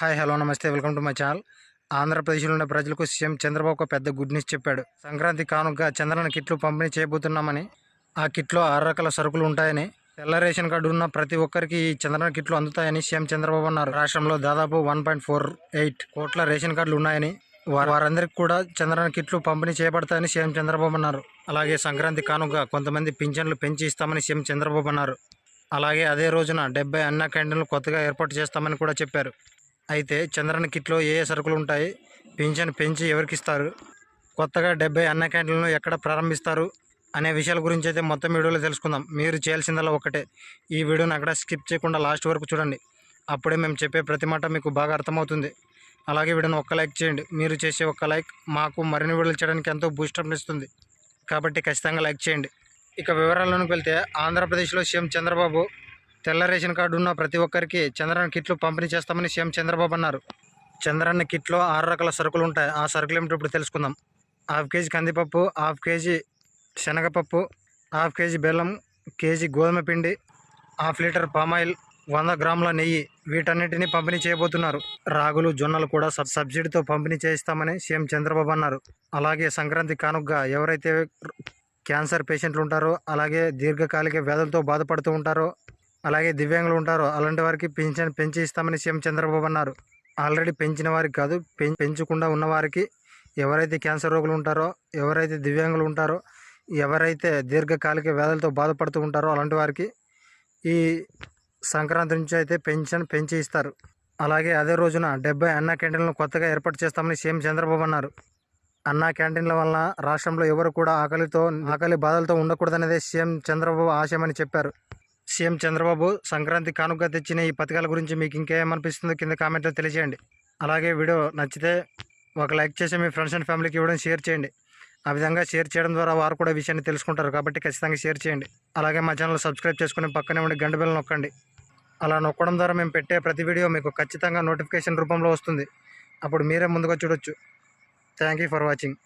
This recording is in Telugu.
హాయ్ హలో నమస్తే వెల్కమ్ టు మై ఛానల్. ఆంధ్రప్రదేశ్లో ఉన్న ప్రజలకు సీఎం చంద్రబాబు ఒక పెద్ద గుడ్ న్యూస్ చెప్పాడు. సంక్రాంతి కానుకగా చంద్రన కిట్లు పంపిణీ చేయబోతున్నామని ఆ కిట్లో ఆరు రకాల సరుకులు ఉంటాయని తెల్ల రేషన్ కార్డు ఉన్న ప్రతి ఒక్కరికి ఈ చంద్రన కిట్లు అందుతాయని సీఎం చంద్రబాబు అన్నారు. రాష్ట్రంలో దాదాపు వన్ పాయింట్ ఫోర్ ఎయిట్ కోట్ల రేషన్ కార్డులు ఉన్నాయని వారు వారందరికీ కూడా చంద్రన కిట్లు పంపిణీ చేయబడతాయని సీఎం చంద్రబాబు అన్నారు. అలాగే సంక్రాంతి కానుకగా కొంతమంది పింఛన్లు పెంచి ఇస్తామని సీఎం చంద్రబాబు అన్నారు. అలాగే అదే రోజున డెబ్బై అన్న క్యాంటీన్లు కొత్తగా ఏర్పాటు చేస్తామని కూడా చెప్పారు. అయితే చంద్రన్న కిట్లో ఏ ఏ సరుకులు ఉంటాయి? పింఛన్ పెంచి ఎవరికి ఇస్తారు కొత్తగా డెబ్బై అన్న క్యాంటీన్లను ఎక్కడ ప్రారంభిస్తారు? అనే విషయాల గురించి అయితే మొత్తం వీడియోలో తెలుసుకుందాం. మీరు చేయాల్సిందల్లా ఒకటే ఈ వీడియోని అక్కడ స్కిప్ చేయకుండా లాస్ట్ వరకు చూడండి. అప్పుడే మేము చెప్పే ప్రతి మాట మీకు బాగా అర్థమవుతుంది. అలాగే వీడియోని ఒక్క లైక్ చేయండి. మీరు చేసే ఒక్క లైక్ మాకు మరిన్ని వీడియోలు చేయడానికి ఎంతో బూస్టప్ ఇస్తుంది. కాబట్టి ఖచ్చితంగా లైక్ చేయండి. ఇక వివరాల్లోకి వెళ్తే ఆంధ్రప్రదేశ్లో సీఎం చంద్రబాబు తెల్ల రేషన్ కార్డు ఉన్న ప్రతి ఒక్కరికి చంద్రన్న కిట్లు పంపిణీ చేస్తామని సీఎం చంద్రబాబు అన్నారు. చంద్రన్న కిట్లో ఆరు రకాల సరుకులు ఉంటాయి. ఆ సరుకులు ఏమిటో ఇప్పుడు తెలుసుకుందాం. హాఫ్ కేజీ కందిపప్పు హాఫ్ కేజీ శనగపప్పు హాఫ్ కేజీ బెల్లం కేజీ గోధుమ పిండి హాఫ్ లీటర్ పామాయిల్ వంద గ్రాముల నెయ్యి వీటన్నిటిని పంపిణీ చేయబోతున్నారు. రాగులు జొన్నలు కూడా సబ్ సబ్సిడీతో పంపిణీ చేయిస్తామని సీఎం చంద్రబాబు అన్నారు. అలాగే సంక్రాంతి కానుకగా ఎవరైతే క్యాన్సర్ పేషెంట్లు ఉంటారో అలాగే దీర్ఘకాలిక వ్యాధులతో బాధపడుతూ ఉంటారో అలాగే దివ్యాంగులు ఉంటారో. అలాంటి వారికి పింఛన్ పెంచి ఇస్తామని సీఎం చంద్రబాబు అన్నారు. ఆల్రెడీ పెంచిన వారికి కాదు పెం- పెంచకుండా ఉన్న వారికి ఎవరైతే క్యాన్సర్ రోగులు ఉంటారో ఎవరైతే దివ్యాంగులు ఉంటారో ఎవరైతే దీర్ఘకాలిక వ్యాధులతో బాధపడుతూ ఉంటారో అలాంటి వారికి ఈ సంక్రాంతి నుంచి అయితే పెన్షన్ పెంచి ఇస్తారు. అలాగే అదే రోజున డెబ్బై అన్న క్యాంటీన్లను కొత్తగా ఏర్పాటు చేస్తామని సీఎం చంద్రబాబు అన్నారు. అన్నా క్యాంటీన్ల వలన రాష్ట్రంలో ఎవరు కూడా ఆకలితో ఆకలి బాధలతో ఉండకూడదనేదే సీఎం చంద్రబాబు ఆశయమని చెప్పారు. సీఎం చంద్రబాబు సంక్రాంతి కానుక తెచ్చిన ఈ పథకాల గురించి మీకు ఇంకేమనిపిస్తుందో కింద కామెంట్లో తెలియజేయండి. అలాగే వీడియో నచ్చితే ఒక లైక్ చేసి మీ ఫ్రెండ్స్ అండ్ ఫ్యామిలీకి ఇవ్వడం షేర్ చేయండి. ఆ విధంగా షేర్ చేయడం ద్వారా వారు కూడా విషయాన్ని తెలుసుకుంటారు కాబట్టి ఖచ్చితంగా షేర్ చేయండి. అలాగే మా ఛానల్ సబ్స్క్రైబ్ చేసుకుని పక్కనే ఉండి గంట బెల్ నొక్కండి. అలా నొక్కడం ద్వారా మేము పెట్టే ప్రతి వీడియో మీకు ఖచ్చితంగా నోటిఫికేషన్ రూపంలో వస్తుంది. అప్పుడు మీరే ముందుగా చూడొచ్చు. Thank you for watching.